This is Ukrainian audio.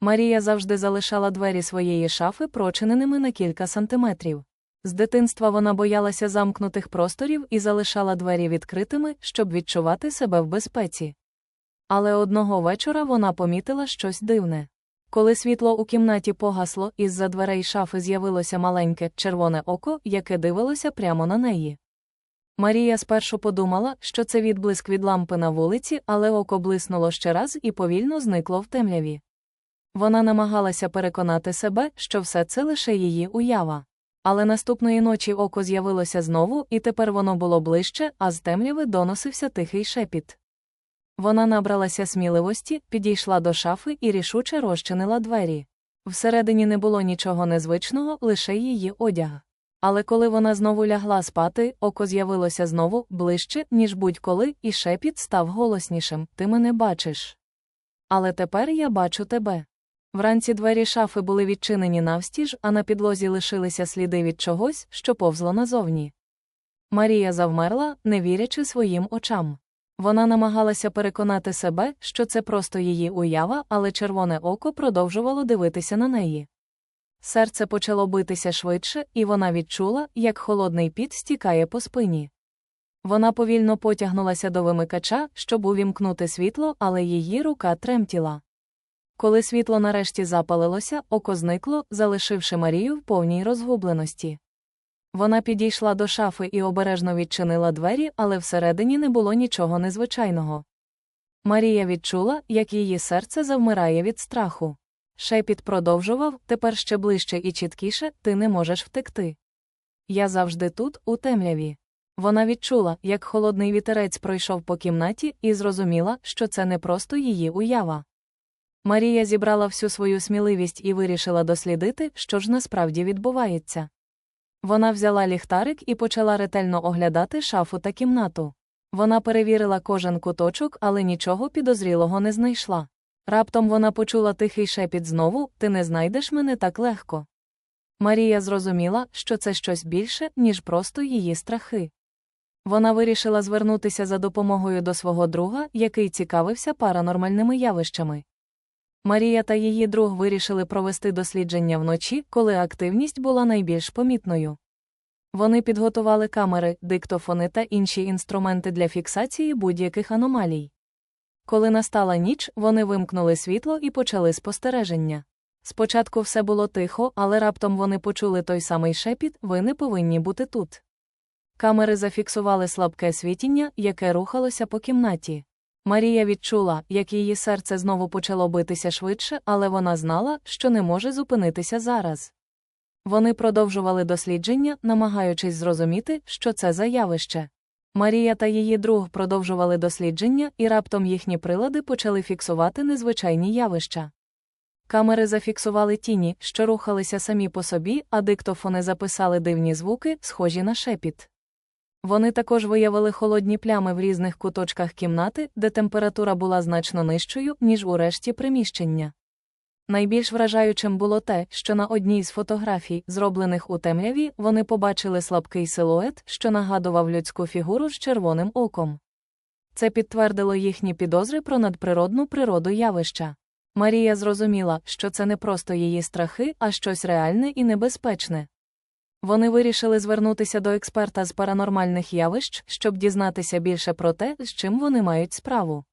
Марія завжди залишала двері своєї шафи прочиненими на кілька сантиметрів. З дитинства вона боялася замкнутих просторів і залишала двері відкритими, щоб відчувати себе в безпеці. Але одного вечора вона помітила щось дивне. Коли світло у кімнаті погасло, із-за дверей шафи з'явилося маленьке червоне око, яке дивилося прямо на неї. Марія спершу подумала, що це відблиск від лампи на вулиці, але око блиснуло ще раз і повільно зникло в темряві. Вона намагалася переконати себе, що все це лише її уява. Але наступної ночі око з'явилося знову, і тепер воно було ближче, а з темряви доносився тихий шепіт. Вона набралася сміливості, підійшла до шафи і рішуче розчинила двері. Всередині не було нічого незвичного, лише її одяг. Але коли вона знову лягла спати, око з'явилося знову ближче, ніж будь-коли, і шепіт став голоснішим Ти мене бачиш. Але тепер я бачу тебе. Вранці двері шафи були відчинені навстіж, а на підлозі лишилися сліди від чогось, що повзло назовні. Марія завмерла, не вірячи своїм очам. Вона намагалася переконати себе, що це просто її уява, але червоне око продовжувало дивитися на неї. Серце почало битися швидше, і вона відчула, як холодний піт стікає по спині. Вона повільно потягнулася до вимикача, щоб увімкнути світло, але її рука тремтіла. Коли світло нарешті запалилося, око зникло, залишивши Марію в повній розгубленості. Вона підійшла до шафи і обережно відчинила двері, але всередині не було нічого незвичайного. Марія відчула, як її серце завмирає від страху. Шепіт продовжував тепер ще ближче і чіткіше ти не можеш втекти. Я завжди тут, у темряві. Вона відчула, як холодний вітерець пройшов по кімнаті, і зрозуміла, що це не просто її уява. Марія зібрала всю свою сміливість і вирішила дослідити, що ж насправді відбувається. Вона взяла ліхтарик і почала ретельно оглядати шафу та кімнату. Вона перевірила кожен куточок, але нічого підозрілого не знайшла. Раптом вона почула тихий шепіт знову ти не знайдеш мене так легко. Марія зрозуміла, що це щось більше, ніж просто її страхи. Вона вирішила звернутися за допомогою до свого друга, який цікавився паранормальними явищами. Марія та її друг вирішили провести дослідження вночі, коли активність була найбільш помітною. Вони підготували камери, диктофони та інші інструменти для фіксації будь-яких аномалій. Коли настала ніч, вони вимкнули світло і почали спостереження. Спочатку все було тихо, але раптом вони почули той самий шепіт ви не повинні бути тут. Камери зафіксували слабке світіння, яке рухалося по кімнаті. Марія відчула, як її серце знову почало битися швидше, але вона знала, що не може зупинитися зараз. Вони продовжували дослідження, намагаючись зрозуміти, що це за явище. Марія та її друг продовжували дослідження, і раптом їхні прилади почали фіксувати незвичайні явища. Камери зафіксували тіні, що рухалися самі по собі, а диктофони записали дивні звуки, схожі на шепіт. Вони також виявили холодні плями в різних куточках кімнати, де температура була значно нижчою, ніж у решті приміщення. Найбільш вражаючим було те, що на одній з фотографій, зроблених у темряві, вони побачили слабкий силует, що нагадував людську фігуру з червоним оком. Це підтвердило їхні підозри про надприродну природу явища. Марія зрозуміла, що це не просто її страхи, а щось реальне і небезпечне. Вони вирішили звернутися до експерта з паранормальних явищ, щоб дізнатися більше про те, з чим вони мають справу.